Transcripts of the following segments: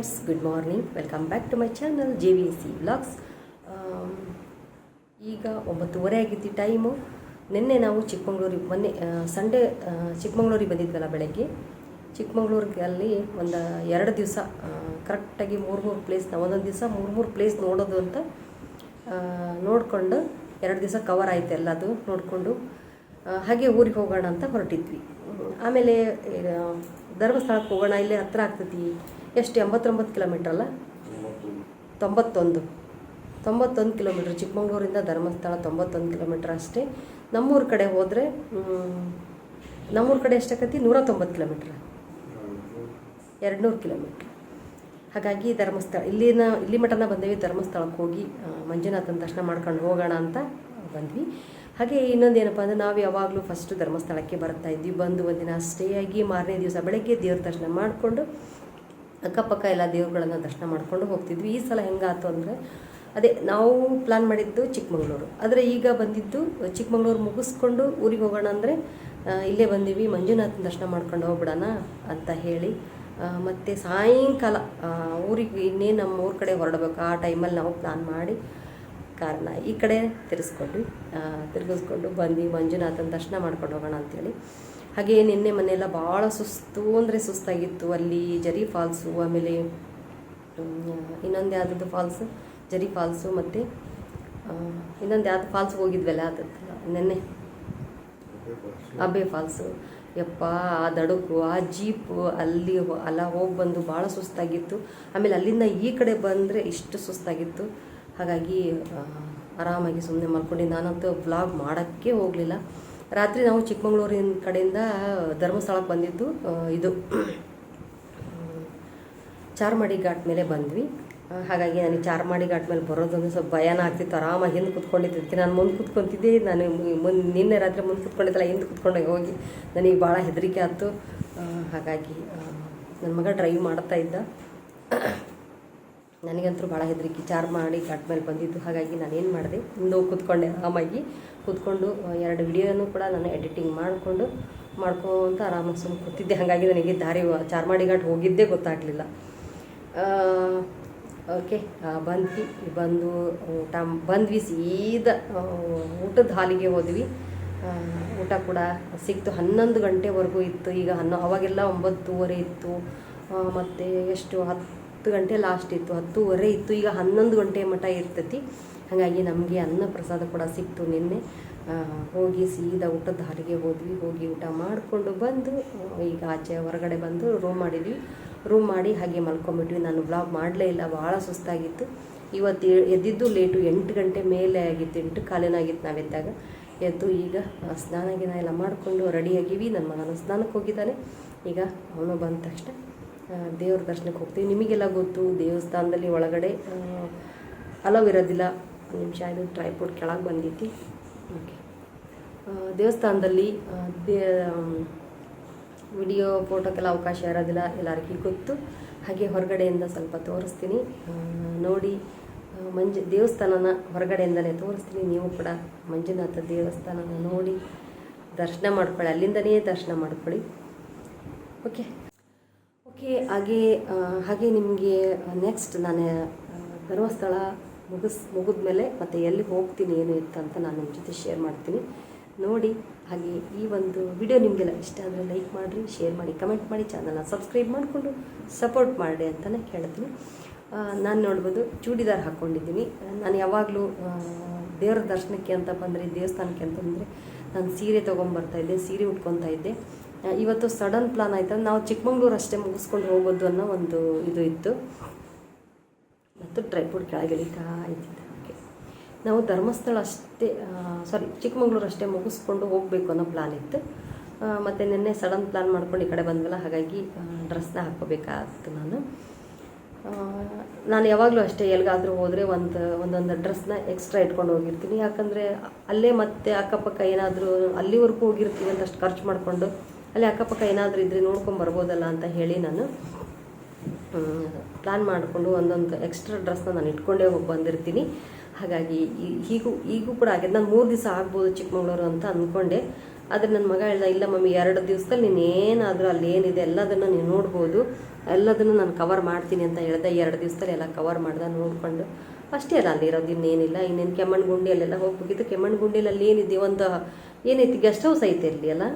Friends good morning welcome back to my channel J V C blogs ಈಗ ಒಂಬತ್ತುವರೆ ಆಗಿತ್ತು time ನಿನ್ನೆ ನಾವು ಚಿಕ್ಕಮಂಗ್ಳೂರಿಗೆ ಮೊನ್ನೆ ಸಂಡೇ ಚಿಕ್ಕಮಂಗ್ಳೂರಿಗೆ ಬಂದಿದ್ವಲ್ಲ ಬೆಳಗ್ಗೆ. ಚಿಕ್ಕಮಂಗ್ಳೂರಿಗೆ ಅಲ್ಲಿ ಒಂದು ಎರಡು ದಿವಸ ಕರೆಕ್ಟಾಗಿ ಮೂರು ಮೂರು ಪ್ಲೇಸ್ ನಾವು ಒಂದೊಂದು ದಿವಸ ಮೂರು ಮೂರು ಪ್ಲೇಸ್ ನೋಡೋದು ಅಂತ ನೋಡಿಕೊಂಡು ಎರಡು ದಿವಸ ಕವರ್ ಆಯಿತು ಎಲ್ಲದು ನೋಡಿಕೊಂಡು ಹಾಗೆ ಊರಿಗೆ ಹೋಗೋಣ ಅಂತ ಹೊರಟಿದ್ವಿ. ಆಮೇಲೆ ಧರ್ಮಸ್ಥಳಕ್ಕೆ ಹೋಗೋಣ, ಇಲ್ಲೇ ಹತ್ರ ಆಗ್ತೈತಿ. ಎಷ್ಟು, ಎಂಬತ್ತೊಂಬತ್ತು ಕಿಲೋಮೀಟ್ರ್ ಅಲ್ಲ? ತೊಂಬತ್ತೊಂದು. ತೊಂಬತ್ತೊಂದು ಕಿಲೋಮೀಟ್ರ್ ಚಿಕ್ಕಮಂಗ್ಳೂರಿಂದ ಧರ್ಮಸ್ಥಳ ತೊಂಬತ್ತೊಂದು ಕಿಲೋಮೀಟ್ರ್ ಅಷ್ಟೇ. ನಮ್ಮೂರ ಕಡೆ ಹೋದರೆ ನಮ್ಮೂರ ಕಡೆ ಎಷ್ಟಾಕತಿ ನೂರ ತೊಂಬತ್ತು ಕಿಲೋಮೀಟ್ರ್ ಎರಡುನೂರು ಕಿಲೋಮೀಟ್ರ್ ಹಾಗಾಗಿ ಧರ್ಮಸ್ಥಳ, ಇಲ್ಲಿನ, ಇಲ್ಲಿ ಮಠನ ಬಂದೇವಿ, ಧರ್ಮಸ್ಥಳಕ್ಕೆ ಹೋಗಿ ಮಂಜುನಾಥನ ದರ್ಶನ ಮಾಡ್ಕೊಂಡು ಹೋಗೋಣ ಅಂತ ಬಂದ್ವಿ. ಹಾಗೆ ಇನ್ನೊಂದು ಏನಪ್ಪ ಅಂದರೆ, ನಾವು ಯಾವಾಗಲೂ ಫಸ್ಟು ಧರ್ಮಸ್ಥಳಕ್ಕೆ ಬರ್ತಾ ಇದ್ವಿ. ಬಂದು ಒಂದಿನ ಸ್ಟೇ ಆಗಿ ಮಾರನೇ ದಿವಸ ಬೆಳಗ್ಗೆ ದೇವ್ರ ದರ್ಶನ ಮಾಡಿಕೊಂಡು ಅಕ್ಕಪಕ್ಕ ಎಲ್ಲ ದೇವ್ರುಗಳನ್ನ ದರ್ಶನ ಮಾಡ್ಕೊಂಡು ಹೋಗ್ತಿದ್ವಿ. ಈ ಸಲ ಹೆಂಗಾಯ್ತು ಅಂದರೆ ಅದೇ ನಾವು ಪ್ಲ್ಯಾನ್ ಮಾಡಿದ್ದು ಚಿಕ್ಕಮಗಳೂರು. ಆದರೆ ಈಗ ಬಂದಿದ್ದು ಚಿಕ್ಕಮಗಳೂರು ಮುಗಿಸ್ಕೊಂಡು ಊರಿಗೆ ಹೋಗೋಣ ಅಂದರೆ ಇಲ್ಲೇ ಬಂದೀವಿ. ಮಂಜುನಾಥನ ದರ್ಶನ ಮಾಡ್ಕೊಂಡು ಹೋಗ್ಬಿಡೋಣ ಅಂತ ಹೇಳಿ. ಮತ್ತು ಸಾಯಂಕಾಲ ಊರಿಗೆ ಇನ್ನೇ ನಮ್ಮ ಊರ ಕಡೆ ಹೊರಡಬೇಕು. ಆ ಟೈಮಲ್ಲಿ ನಾವು ಪ್ಲ್ಯಾನ್ ಮಾಡಿ ಕಾರಣ ಈ ಕಡೆ ತಿರ್ಸ್ಕೊಂಡ್ವಿ ತಿರ್ಗಿಸ್ಕೊಂಡು ಬಂದು ಮಂಜುನಾಥನ ದರ್ಶನ ಮಾಡ್ಕೊಂಡು ಹೋಗೋಣ ಅಂತೇಳಿ. ಹಾಗೆ ನಿನ್ನೆ ಮನೆಯೆಲ್ಲ ಭಾಳ ಸುಸ್ತು ಅಂದರೆ ಸುಸ್ತಾಗಿತ್ತು. ಅಲ್ಲಿ ಜರಿ ಫಾಲ್ಸು, ಆಮೇಲೆ ಇನ್ನೊಂದು ಯಾವುದದ್ದು ಫಾಲ್ಸು? ಜರಿ ಫಾಲ್ಸು ಮತ್ತು ಇನ್ನೊಂದು ಯಾವ್ದು ಫಾಲ್ಸ್ ಹೋಗಿದ್ವಲ್ಲ ಅದು ನಿನ್ನೆ. ಅಬ್ಬೆ ಫಾಲ್ಸು. ಯಪ್ಪ, ಆ ದಡಕು ಆ ಜೀಪು, ಅಲ್ಲಿ ಅಲ್ಲ ಹೋಗಿ ಬಂದು ಭಾಳ ಸುಸ್ತಾಗಿತ್ತು. ಆಮೇಲೆ ಅಲ್ಲಿಂದ ಈ ಕಡೆ ಬಂದರೆ ಇಷ್ಟು ಸುಸ್ತಾಗಿತ್ತು. ಹಾಗಾಗಿ ಆರಾಮಾಗಿ ಸುಮ್ಮನೆ ಮಲ್ಕೊಂಡು. ನಾನಂತೂ ವ್ಲಾಗ್ ಮಾಡೋಕ್ಕೆ ಹೋಗಲಿಲ್ಲ. ರಾತ್ರಿ ನಾವು ಚಿಕ್ಕಮಗಳೂರಿನ ಕಡೆಯಿಂದ ಧರ್ಮಸ್ಥಳಕ್ಕೆ ಬಂದಿದ್ದು ಇದು ಚಾರ್ಮಾಡಿ ಘಾಟ್ ಮೇಲೆ ಬಂದ್ವಿ. ಹಾಗಾಗಿ ನನಗೆ ಚಾರ್ಮಾಡಿ ಘಾಟ್ ಮೇಲೆ ಬರೋದೊಂದು ಸ್ವಲ್ಪ ಭಯನ ಆಗ್ತಿತ್ತು. ಆರಾಮಾಗಿ ಹಿಂದೆ ಕುತ್ಕೊಂಡಿದ್ದೆ. ನಾನು ಮುಂದೆ ಕುತ್ಕೊಂತಿದ್ದೆ. ನಾನು ಮುಂದೆ ನಿನ್ನೆ ರಾತ್ರಿ ಮುಂದೆ ಕುತ್ಕೊಂಡಿದ್ದಲ್ಲ, ಹಿಂದೆ ಕುತ್ಕೊಂಡೆ ಹೋಗಿ. ನನಗೆ ಭಾಳ ಹೆದರಿಕೆ ಆಯಿತು. ಹಾಗಾಗಿ ನನ್ನ ಮಗ ಡ್ರೈವ್ ಮಾಡ್ತಾ ಇದ್ದ. ನನಗಂತೂ ಭಾಳ ಹೆದರಿಕೆ. ಚಾರ್ ಮಾಡಿ ಕಟ್ ಮೇಲೆ ಬಂದಿದ್ದು. ಹಾಗಾಗಿ ನಾನು ಏನು ಮಾಡಿದೆ ಇಂದು ಕೂತ್ಕೊಂಡೆ ಆರಾಮಾಗಿ. ಕೂತ್ಕೊಂಡು ಎರಡು ವಿಡಿಯೋನು ಕೂಡ ನಾನು ಎಡಿಟಿಂಗ್ ಮಾಡಿಕೊಂಡು, ಮಾಡ್ಕೊತ ಆರಾಮಾಗಿ ಸುಮ್ಮನೆ ಕೂತಿದ್ದೆ. ಹಾಗಾಗಿ ನನಗೆ ದಾರಿ ಚಾರ್ಮಾಡಿ ಘಾಟ್ ಹೋಗಿದ್ದೇ ಗೊತ್ತಾಗಲಿಲ್ಲ. ಓಕೆ ಬಂದ್ವಿ. ಬಂದು, ಊಟ, ಬಂದ್ವಿ ಸೀದಾ ಊಟದ ಹಾಲಿಗೆ ಹೋದ್ವಿ. ಊಟ ಕೂಡ ಸಿಕ್ತು. ಹನ್ನೊಂದು ಗಂಟೆವರೆಗೂ ಇತ್ತು. ಈಗ ಹನ್ನೊ, ಅವಾಗೆಲ್ಲ ಒಂಬತ್ತೂವರೆ ಇತ್ತು. ಮತ್ತು ಎಷ್ಟು, ಹತ್ತು ಗಂಟೆ ಲಾಸ್ಟ್ ಇತ್ತು, ಹತ್ತೂವರೆ ಇತ್ತು, ಈಗ ಹನ್ನೊಂದು ಗಂಟೆ ಮಠ ಇರ್ತೈತಿ. ಹಾಗಾಗಿ ನಮಗೆ ಅನ್ನ ಪ್ರಸಾದ ಕೂಡ ಸಿಕ್ತು ನಿನ್ನೆ. ಹೋಗಿ ಸೀದಾ ಊಟದ ಹಾಲಿಗೆ ಹೋದ್ವಿ, ಹೋಗಿ ಊಟ ಮಾಡಿಕೊಂಡು ಬಂದು, ಈಗ ಆಚೆ ಹೊರಗಡೆ ಬಂದು ರೂಮ್ ಮಾಡಿದ್ವಿ. ರೂಮ್ ಮಾಡಿ ಹಾಗೆ ಮಲ್ಕೊಂಬಿಟ್ವಿ ನಾನು ಬ್ಲಾಗ್ ಮಾಡಲೇ ಇಲ್ಲ, ಭಾಳ ಸುಸ್ತಾಗಿತ್ತು. ಇವತ್ತು ಎದ್ದಿದ್ದು ಲೇಟು ಎಂಟು ಗಂಟೆ ಮೇಲೆ ಆಗಿತ್ತು, ಎಂಟು ಕಾಲೇನಾಗಿತ್ತು ನಾವು ಎದ್ದಾಗ ಎದ್ದು ಈಗ ಸ್ನಾನ ಗಿನ ಎಲ್ಲ ಮಾಡಿಕೊಂಡು ರೆಡಿಯಾಗಿವಿ ನನ್ನ ಮಗನ ಸ್ನಾನಕ್ಕೆ ಹೋಗಿದ್ದಾನೆ. ಈಗ ಅವನು ಬಂದ ತಕ್ಷಣ ದೇವ್ರ ದರ್ಶನಕ್ಕೆ ಹೋಗ್ತೀವಿ. ನಿಮಗೆಲ್ಲ ಗೊತ್ತು, ದೇವಸ್ಥಾನದಲ್ಲಿ ಒಳಗಡೆ ಅಲವ್ ಇರೋದಿಲ್ಲ ನಿಮಿಷ ಇದು ಟ್ರೈಪೋರ್ಟ್ ಕೆಳಗೆ ಬಂದೈತಿ. ಓಕೆ ದೇವಸ್ಥಾನದಲ್ಲಿ ದೇ ವಿಡಿಯೋ ಫೋಟೋಕ್ಕೆಲ್ಲ ಅವಕಾಶ ಇರೋದಿಲ್ಲ ಎಲ್ಲರಿಗೂ ಗೊತ್ತು. ಹಾಗೆ ಹೊರಗಡೆಯಿಂದ ಸ್ವಲ್ಪ ತೋರಿಸ್ತೀನಿ. ನೋಡಿ ಮಂಜು, ದೇವಸ್ಥಾನನ ಹೊರಗಡೆಯಿಂದಲೇ ತೋರಿಸ್ತೀನಿ. ನೀವು ಕೂಡ ಮಂಜುನಾಥ ದೇವಸ್ಥಾನನ ನೋಡಿ, ದರ್ಶನ ಮಾಡ್ಕೊಳ್ಳಿ. ಅಲ್ಲಿಂದನೇ ದರ್ಶನ ಮಾಡ್ಕೊಳ್ಳಿ. ಓಕೆ ಓಕೆ, ಹಾಗೆ ಹಾಗೆ ನಿಮಗೆ ನೆಕ್ಸ್ಟ್ ನಾನು ಧರ್ಮಸ್ಥಳ ಮುಗಿಸ್ ಮೇಲೆ ಮತ್ತು ಎಲ್ಲಿ ಹೋಗ್ತೀನಿ, ಏನು ಇತ್ತು ಅಂತ ನಾನು ನಿಮ್ಮ ಜೊತೆ ಶೇರ್ ಮಾಡ್ತೀನಿ. ನೋಡಿ, ಹಾಗೆ ಈ ಒಂದು ವಿಡಿಯೋ ನಿಮಗೆಲ್ಲ ಇಷ್ಟ ಅಂದರೆ ಲೈಕ್ ಮಾಡಿರಿ ಶೇರ್ ಮಾಡಿ ಕಮೆಂಟ್ ಮಾಡಿ ಚಾನಲ್ನ ಸಬ್ಸ್ಕ್ರೈಬ್ ಮಾಡಿಕೊಂಡು ಸಪೋರ್ಟ್ ಮಾಡಿ ಅಂತಲೇ ಹೇಳ್ತೀನಿ. ನಾನು ನೋಡ್ಬೋದು, ಚೂಡಿದಾರ್ ಹಾಕ್ಕೊಂಡಿದ್ದೀನಿ ನಾನು ಯಾವಾಗಲೂ ದೇವರ ದರ್ಶನಕ್ಕೆ ಅಂತ ಬಂದರೆ, ದೇವಸ್ಥಾನಕ್ಕೆ ಅಂತ ಬಂದರೆ ನಾನು ಸೀರೆ ತೊಗೊಂಬರ್ತಾ ಇದ್ದೆ, ಸೀರೆ ಉಟ್ಕೊತಾ ಇದ್ದೆ. ಇವತ್ತು ಸಡನ್ ಪ್ಲಾನ್ ಆಯ್ತು ನಾವು ಚಿಕ್ಕಮಂಗ್ಳೂರು ಅಷ್ಟೇ ಮುಗಿಸ್ಕೊಂಡು ಹೋಗೋದು ಅನ್ನೋ ಒಂದು ಇದು ಇತ್ತು. ಮತ್ತು ಟ್ರೈಪುಡ್ ಕೆಳಗೆ ಇಳಿತಾ ಇದ್ದಿದ್ದೆ ಓಕೆ ನಾವು ಧರ್ಮಸ್ಥಳ ಅಷ್ಟೇ ಸಾರಿ ಚಿಕ್ಕಮಂಗ್ಳೂರು ಅಷ್ಟೇ ಮುಗಿಸ್ಕೊಂಡು ಹೋಗಬೇಕು ಅನ್ನೋ ಪ್ಲಾನ್ ಇತ್ತು. ಮತ್ತು ನಿನ್ನೆ ಸಡನ್ ಪ್ಲಾನ್ ಮಾಡ್ಕೊಂಡು ಈ ಕಡೆ ಬಂದ್ವಲ್ಲ, ಹಾಗಾಗಿ ಡ್ರೆಸ್ನ ಹಾಕ್ಕೋಬೇಕಾಗಿತ್ತು ನಾನು. ನಾನು ಯಾವಾಗಲೂ ಅಷ್ಟೇ ಎಲ್ಲಿಗಾದರೂ ಹೋದರೆ ಒಂದು, ಒಂದೊಂದು ಡ್ರೆಸ್ನ ಎಕ್ಸ್ಟ್ರಾ ಇಟ್ಕೊಂಡು ಹೋಗಿರ್ತೀನಿ. ಯಾಕಂದರೆ ಅಲ್ಲೇ ಮತ್ತೆ ಅಕ್ಕಪಕ್ಕ ಏನಾದರೂ ಅಲ್ಲಿವರೆಗೂ ಹೋಗಿರ್ತೀವಿ ಅಂತ ಅಷ್ಟು ಖರ್ಚು ಮಾಡಿಕೊಂಡು ಅಲ್ಲಿ ಅಕ್ಕಪಕ್ಕ ಏನಾದರೂ ಇದ್ದರೆ ನೋಡ್ಕೊಂಡು ಬರ್ಬೋದಲ್ಲ ಅಂತ ಹೇಳಿ ನಾನು ಪ್ಲ್ಯಾನ್ ಮಾಡಿಕೊಂಡು ಒಂದೊಂದು ಎಕ್ಸ್ಟ್ರಾ ಡ್ರೆಸ್ನ ನಾನು ಇಟ್ಕೊಂಡೇ ಹೋಗಿ ಬಂದಿರ್ತೀನಿ. ಹಾಗಾಗಿ ಹೀಗೂ ಈಗೂ ಕೂಡ ಆಗಿದೆ. ನಾನು ಮೂರು ದಿವಸ ಆಗ್ಬೋದು ಚಿಕ್ಕಮಂಗ್ಳೂರು ಅಂತ ಅಂದ್ಕೊಂಡೆ ಆದರೆ ನನ್ನ ಮಗ ಹೇಳ್ದ, ಇಲ್ಲ ಮಮ್ಮಿ, ಎರಡು ದಿವಸದಲ್ಲಿ ನೀನು ಏನಾದರೂ ಅಲ್ಲಿ ಏನಿದೆ ಎಲ್ಲದನ್ನು ನೀನು ನೋಡ್ಬೋದು. ಎಲ್ಲದನ್ನು ನಾನು ಕವರ್ ಮಾಡ್ತೀನಿ ಅಂತ ಹೇಳ್ದೆ. ಎರಡು ದಿವಸದಲ್ಲಿ ಎಲ್ಲ ಕವರ್ ಮಾಡ್ದೆ, ನೋಡಿಕೊಂಡು ಅಷ್ಟೇ ಅಲ್ಲ ಅಲ್ಲಿರೋದು ಇನ್ನೇನಿಲ್ಲ ಇನ್ನೇನು ಕೆಮ್ಮಣ್ಣು ಅಲ್ಲೆಲ್ಲ ಹೋಗ್ಬೇಕಿತ್ತು. ಕೆಮ್ಮಣ್ಣಗುಂಡಿಯಲ್ಲಿ ಅಲ್ಲಿ ಏನಿದೆ? ಒಂದು ಏನೈತಿ ಗೆಸ್ಟ್ ಹೌಸ್ ಐತೆ ಅಲ್ಲಿ ಅಲ್ಲ?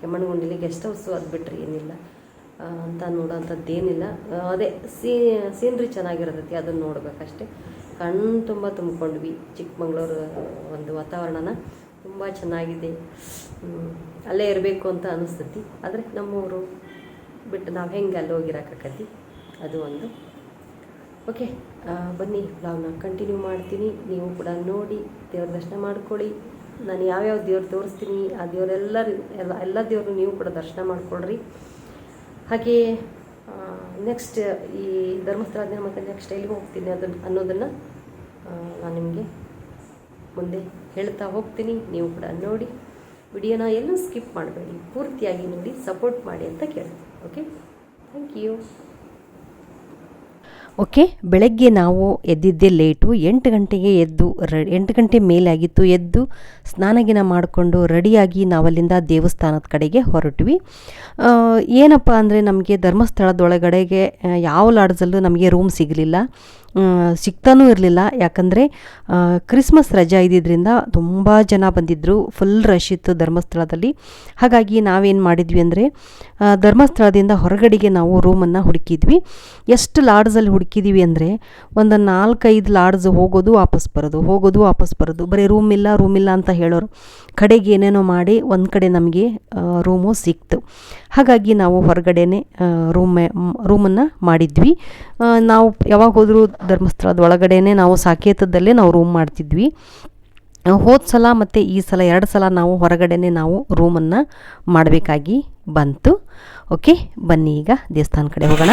ಕೆಮ್ಮಣ್ಣಗುಂಡಿಲಿ ಗೆಸ್ಟ್ ಹೌಸು ಅದು ಬಿಟ್ಟರೆ ಏನಿಲ್ಲ. ಅಂತ ನೋಡೋಂಥದ್ದು ಏನಿಲ್ಲ ಅದೇ ಸೀ, ಸೀನ್ರಿ ಚೆನ್ನಾಗಿರತೈತಿ ಅದನ್ನು ನೋಡಬೇಕಷ್ಟೇ. ಕಣ್ಣು ತುಂಬ ತುಂಬಿಕೊಂಡ್ವಿ ಚಿಕ್ಕಮಂಗ್ಳೂರು ಒಂದು ವಾತಾವರಣನ. ತುಂಬ ಚೆನ್ನಾಗಿದೆ. ಅಲ್ಲೇ ಇರಬೇಕು ಅಂತ ಅನಿಸ್ತೈತಿ. ಆದರೆ ನಮ್ಮೂರು ಬಿಟ್ಟು ನಾವು ಹೆಂಗೆ ಅಲ್ಲಿ ಹೋಗಿರೋಕ್ಕಾಕತಿ ಅದು ಒಂದು. ಓಕೆ ಬನ್ನಿ ಬ್ಲಾಗ್ನ ಕಂಟಿನ್ಯೂ ಮಾಡ್ತೀನಿ. ನೀವು ಕೂಡ ನೋಡಿ, ದೇವ್ರ ದರ್ಶನ ಮಾಡ್ಕೊಳ್ಳಿ. ನಾನು ಯಾವ್ಯಾವ ದೇವ್ರು ತೋರಿಸ್ತೀನಿ, ಆ ದೇವರೆಲ್ಲರೂ ಎಲ್ಲ ಎಲ್ಲ ದೇವರು ನೀವು ಕೂಡ ದರ್ಶನ ಮಾಡಿಕೊಳ್ಳ್ರಿ ಹಾಗೆ ನೆಕ್ಸ್ಟ್ ಈ ಧರ್ಮಸ್ಥಳ ಮತ್ತು ನೆಕ್ಸ್ಟ್ ಎಲ್ಲಿಗೆ ಹೋಗ್ತೀನಿ ಅದನ್ನು ಅನ್ನೋದನ್ನು ನಾನು ನಿಮಗೆ ಮುಂದೆ ಹೇಳ್ತಾ ಹೋಗ್ತೀನಿ. ನೀವು ಕೂಡ ನೋಡಿ. ವಿಡಿಯೋನ ಎಲ್ಲೂ ಸ್ಕಿಪ್ ಮಾಡಬೇಡಿ. ಪೂರ್ತಿಯಾಗಿ ನೋಡಿ ಸಪೋರ್ಟ್ ಮಾಡಿ ಅಂತ ಕೇಳ್ತೀನಿ. ಓಕೆ ಥ್ಯಾಂಕ್ ಯು ಓಕೆ ಬೆಳಗ್ಗೆ ನಾವು ಎದ್ದಿದ್ದೇ ಲೇಟು ಎಂಟು ಗಂಟೆಗೆ ಎದ್ದು ರ, ಎಂಟು ಗಂಟೆ ಮೇಲೆ ಆಗಿತ್ತು ಎದ್ದು ಸ್ನಾನಗಿನ ಮಾಡಿಕೊಂಡು ರೆಡಿಯಾಗಿ ನಾವಲ್ಲಿಂದ ದೇವಸ್ಥಾನದ ಕಡೆಗೆ ಹೊರಟ್ವಿ. ಏನಪ್ಪ ಅಂದರೆ ನಮಗೆ ಧರ್ಮಸ್ಥಳದೊಳಗಡೆಗೆ ಯಾವ ಲಾಡ್ಜಲ್ಲೂ ನಮಗೆ ರೂಮ್ ಸಿಗಲಿಲ್ಲ. ಸಿಗ್ತಾನೂ ಇರಲಿಲ್ಲ. ಯಾಕಂದರೆ ಕ್ರಿಸ್ಮಸ್ ರಜಾ ಇದ್ದಿದ್ದರಿಂದ ತುಂಬ ಜನ ಬಂದಿದ್ದರು ಫುಲ್ ರಶ್ ಇತ್ತು ಧರ್ಮಸ್ಥಳದಲ್ಲಿ. ಹಾಗಾಗಿ ನಾವೇನು ಮಾಡಿದ್ವಿ ಅಂದರೆ ಧರ್ಮಸ್ಥಳದಿಂದ ಹೊರಗಡೆಗೆ ನಾವು ರೂಮನ್ನು ಹುಡುಕಿದ್ವಿ. ಎಷ್ಟು ಲಾಡ್ಜಲ್ಲಿ ಹುಡುಕಿದ್ದೀವಿ ಅಂದರೆ, ಒಂದು ನಾಲ್ಕೈದು ಲಾಡ್ಜ್ ಹೋಗೋದು ವಾಪಸ್ ಬರೋದು, ಹೋಗೋದು ವಾಪಸ್ ಬರೋದು. ಬರೀ ರೂಮ್ ಇಲ್ಲ ರೂಮ್ ಇಲ್ಲ ಅಂತ ಹೇಳೋರು. ಕಡೆಗೆ ಏನೇನೋ ಮಾಡಿ ಒಂದು ಕಡೆ ನಮಗೆ ರೂಮು ಸಿಕ್ತು. ಹಾಗಾಗಿ ನಾವು ಹೊರಗಡೆನೆ ರೂಮ್ ರೂಮನ್ನು ಮಾಡಿದ್ವಿ. ನಾವು ಯಾವಾಗ ಹೋದರೂ ಧರ್ಮಸ್ಥಳದ ಒಳಗಡೆನೆ ನಾವು ಸಾಕೇತದಲ್ಲೇ ನಾವು ರೂಮ್ ಮಾಡ್ತಿದ್ವಿ. ಹೋದ ಸಲ ಮತ್ತು ಈ ಸಲ ಎರಡು ಸಲ ನಾವು ಹೊರಗಡೆನೆ ನಾವು ರೂಮನ್ನು ಮಾಡಬೇಕಾಗಿ ಬಂತು. ಓಕೆ ಬನ್ನಿ ಈಗ ದೇವಸ್ಥಾನ ಕಡೆ ಹೋಗೋಣ.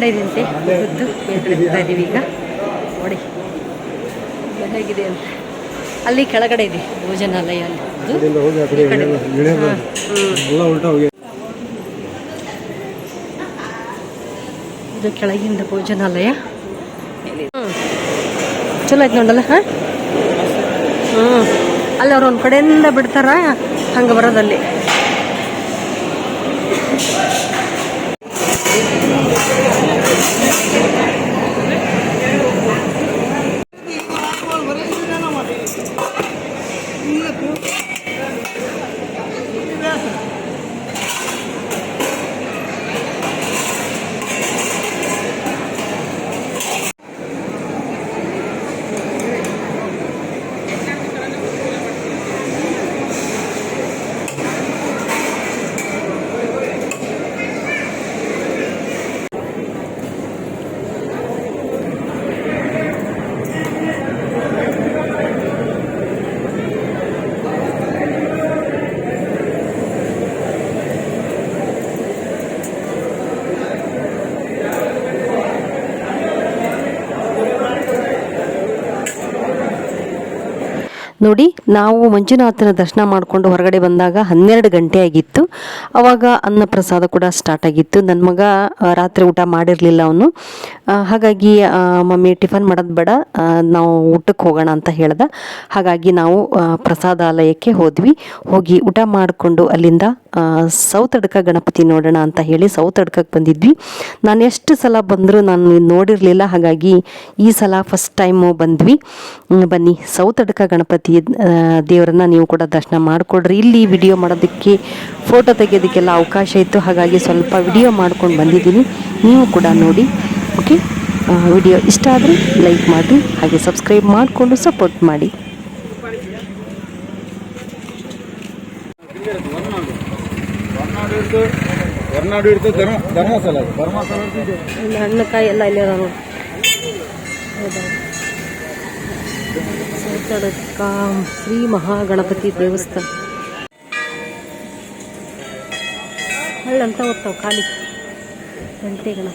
ಮೇಲ್ಗಡೆ ಇದೆಯಂತೆ ದುಡ್ಡು ಮೇಲ್ಗಡೆ ಹೋಗ್ತಾ ಇದ್ದೀವಿ ಈಗ. ನೋಡಿ. ಹೇಗಿದೆ ಅಂತ? ಅಲ್ಲಿ ಕೆಳಗಡೆ ಇದೆ ಭೋಜನಾಲಯ ಅಲ್ಲಿ. ಇದು ಕೆಳಗಿಂದ ಭೋಜನಾಲಯ. ಹ್ಞೂ ಚಲೋ ಆಯ್ತು ನೋಡಲ್ಲ ಹಾಂ? ಹ್ಞೂ ಅಲ್ಲಿ ಅವ್ರು ಒಂದು ಕಡೆಯಿಂದ ಬಿಡ್ತಾರ? ಹಂಗೆ ಬರೋದಲ್ಲಿ ನೋಡಿ, ನಾವು ಮಂಜುನಾಥನ ದರ್ಶನ ಮಾಡಿಕೊಂಡು ಹೊರಗಡೆ ಬಂದಾಗ ಹನ್ನೆರಡು ಗಂಟೆ ಆಗಿತ್ತು. ಅವಾಗ ಅನ್ನ ಪ್ರಸಾದ ಕೂಡ ಸ್ಟಾರ್ಟ್ ಆಗಿತ್ತು. ನನ್ನ ಮಗ ರಾತ್ರಿ ಊಟ ಮಾಡಿರಲಿಲ್ಲ ಅವನು. ಹಾಗಾಗಿ ಮಮ್ಮಿ ಟಿಫನ್ ಮಾಡೋದು ಬೇಡ ನಾವು ಊಟಕ್ಕೆ ಹೋಗೋಣ ಅಂತ ಹೇಳ್ದ. ಹಾಗಾಗಿ ನಾವು ಪ್ರಸಾದಾಲಯಕ್ಕೆ ಹೋದ್ವಿ. ಹೋಗಿ ಊಟ ಮಾಡಿಕೊಂಡು ಅಲ್ಲಿಂದ ಆ, ಅಡ್ಕ ಗಣಪತಿ ನೋಡೋಣ ಅಂತ ಹೇಳಿ ಸೌತ್ ಅಡ್ಕಕ್ಕೆ ಬಂದಿದ್ವಿ. ನಾನು ಎಷ್ಟು ಸಲ ಬಂದರೂ ನಾನು ನೋಡಿರಲಿಲ್ಲ ಹಾಗಾಗಿ ಈ ಸಲ ಫಸ್ಟ್ ಟೈಮು ಬಂದ್ವಿ. ಬನ್ನಿ ಸೌತ್ ಅಡ್ಕ ಗಣಪತಿ ದೇವರನ್ನ ನೀವು ಕೂಡ ದರ್ಶನ ಮಾಡಿಕೊಡ್ರಿ. ಇಲ್ಲಿ ವಿಡಿಯೋ ಮಾಡೋದಕ್ಕೆ ಫೋಟೋ ತೆಗೆಯೋದಕ್ಕೆಲ್ಲ ಅವಕಾಶ ಇತ್ತು ಹಾಗಾಗಿ ಸ್ವಲ್ಪ ವಿಡಿಯೋ ಮಾಡ್ಕೊಂಡು ಬಂದಿದ್ದೀನಿ. ನೀವು ಕೂಡ ನೋಡಿ ಓಕೆ ವಿಡಿಯೋ ಇಷ್ಟ ಆದರೆ ಲೈಕ್ ಮಾಡಿ ಹಾಗೆ ಸಬ್ಸ್ಕ್ರೈಬ್ ಮಾಡಿಕೊಂಡು ಸಪೋರ್ಟ್ ಮಾಡಿ. ಹೊರನಾಡು ಧರ್ಮ, ಧರ್ಮಸ್ಥಳ ಅದು. ಧರ್ಮಸ್ಥಳ ಇಲ್ಲಿ ಹಣ್ಣುಕಾಯಿ ಎಲ್ಲ ಇಲ್ಲೇ ಶ್ರೀ ಮಹಾಗಣಪತಿ ದೇವಸ್ಥಾನ. ಹಳ್ಳಂತ ಹೋಗ್ತಾವ, ಖಾಲಿ ಗಂಟೆ ಗಣ